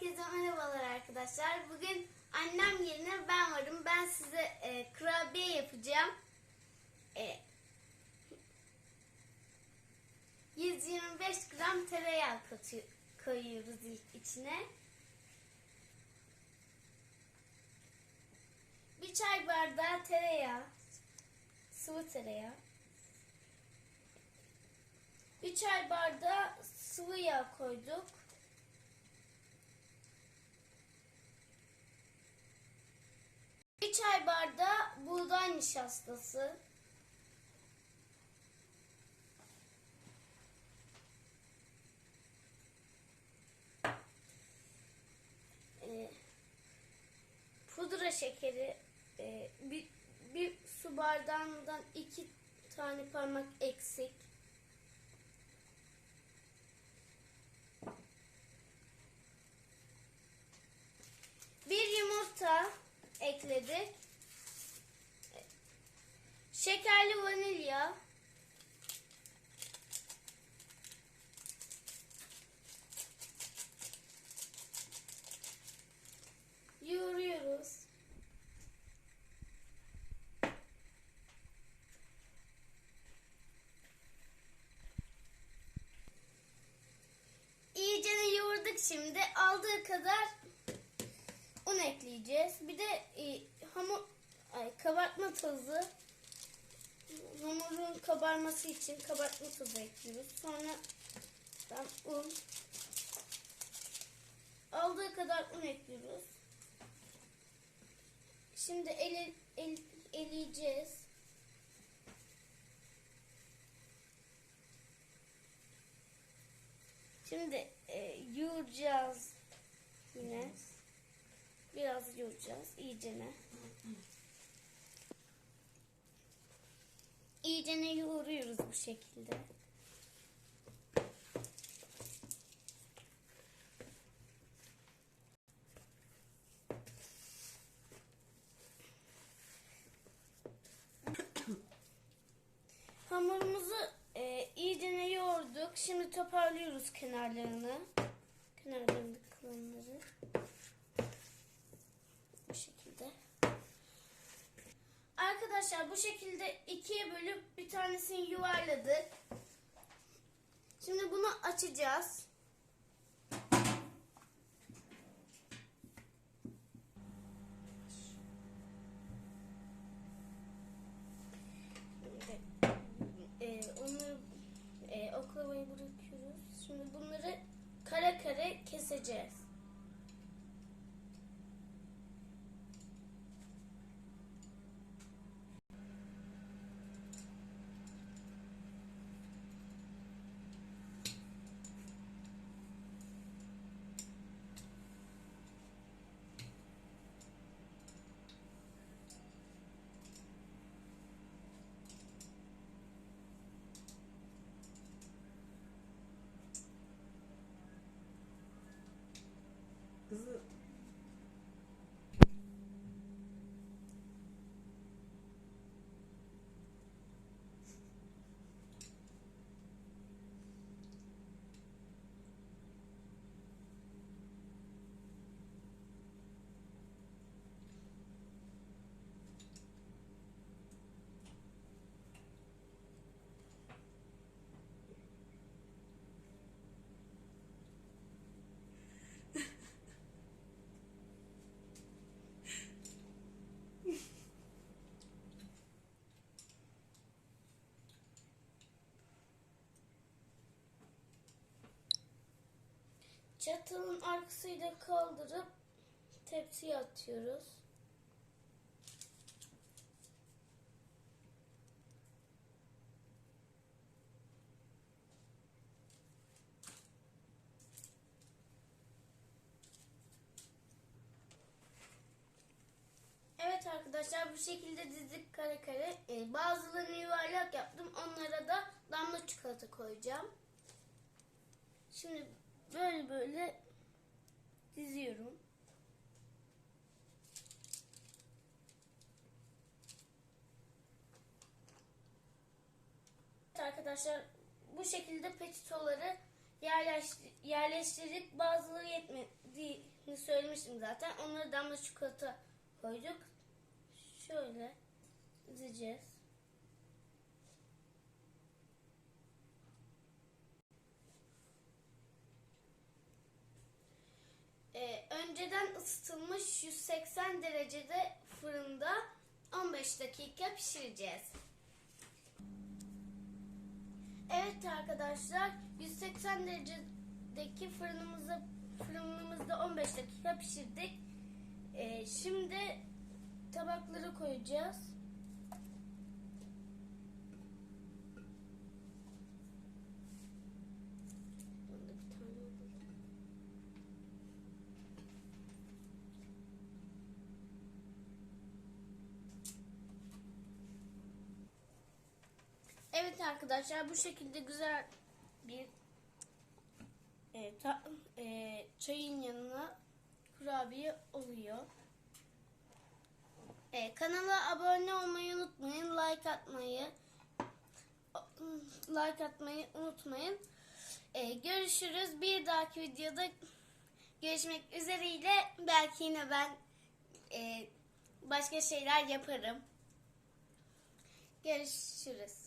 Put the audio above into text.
Herkese merhabalar arkadaşlar. Bugün annem yerine ben varım. Ben size e, kurabiye yapacağım. E, 125 gram tereyağı katı- koyuyoruz içine. Bir çay bardağı tereyağı, sıvı tereyağı. Bir çay bardağı sıvı yağ koyduk. Bir çay bardağı buğday nişastası. Ee, pudra şekeri e, bir, bir su bardağından iki tane parmak eksik. Bir yumurta ekledik. Şekerli vanilya. Yoğuruyoruz. İyicene yoğurduk şimdi. Aldığı kadar un ekleyeceğiz. Bir de e, hamur ay, kabartma tozu hamurun kabarması için kabartma tozu ekliyoruz. Sonra ben un aldığı kadar un ekliyoruz. Şimdi ele, el, eleyeceğiz. Şimdi e, yoğuracağız yine. Biraz yoğuracağız iyicene. İyicene yoğuruyoruz bu şekilde. Hamurumuzu e, iyicene yoğurduk. Şimdi toparlıyoruz kenarlarını. Kenarlarındaki kalanları. Bu şekilde. Arkadaşlar bu şekilde ikiye bölüp bir tanesini yuvarladık. Şimdi bunu açacağız. Şimdi, e, onları e, oklavayı bırakıyoruz. Şimdi bunları kare kare keseceğiz. Kızı Çatalın arkasıyla kaldırıp tepsiye atıyoruz. Evet arkadaşlar bu şekilde dizdik kare kare. Ee, bazılarını yuvarlak yaptım. Onlara da damla çikolata koyacağım. Şimdi böyle böyle diziyorum. Arkadaşlar bu şekilde petitoları yerleştir- yerleştirdik. Bazıları yetmediğini söylemiştim zaten. Onları damla çikolata koyduk. Şöyle dizeceğiz. Ee, önceden ısıtılmış 180 derecede fırında 15 dakika pişireceğiz. Evet arkadaşlar 180 derecedeki fırınımızı fırınımızda 15 dakika pişirdik. Ee, şimdi tabakları koyacağız. Bunda bir tane olur. Evet arkadaşlar bu şekilde güzel bir e, ta- e, çayın yanına kurabiye oluyor. E, kanala abone olmayı unutmayın. Like atmayı like atmayı unutmayın. E, görüşürüz. Bir dahaki videoda görüşmek üzereyle belki yine ben e, başka şeyler yaparım. Görüşürüz.